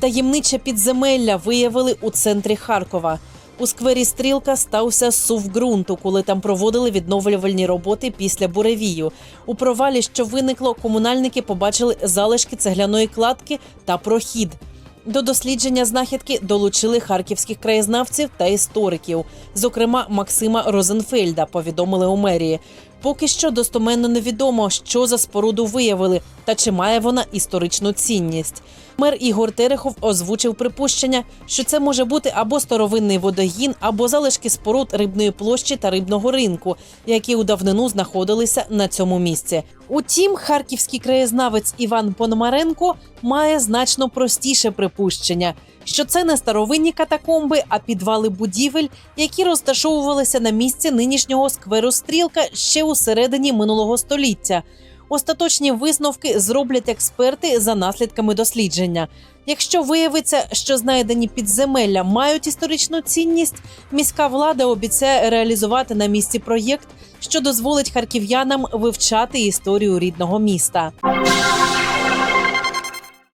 Таємниче підземелля виявили у центрі Харкова. У сквері Стрілка стався сув ґрунту, коли там проводили відновлювальні роботи після буревію. У провалі, що виникло, комунальники побачили залишки цегляної кладки та прохід. До дослідження знахідки долучили харківських краєзнавців та істориків, зокрема Максима Розенфельда, повідомили у мерії. Поки що достоменно невідомо, що за споруду виявили та чи має вона історичну цінність. Мер Ігор Терехов озвучив припущення, що це може бути або старовинний водогін, або залишки споруд рибної площі та рибного ринку, які у давнину знаходилися на цьому місці. Утім, харківський краєзнавець Іван Пономаренко має значно простіше припущення, що це не старовинні катакомби, а підвали будівель, які розташовувалися на місці нинішнього скверу Стрілка ще у середині минулого століття. Остаточні висновки зроблять експерти за наслідками дослідження. Якщо виявиться, що знайдені підземелля мають історичну цінність, міська влада обіцяє реалізувати на місці проєкт, що дозволить харків'янам вивчати історію рідного міста.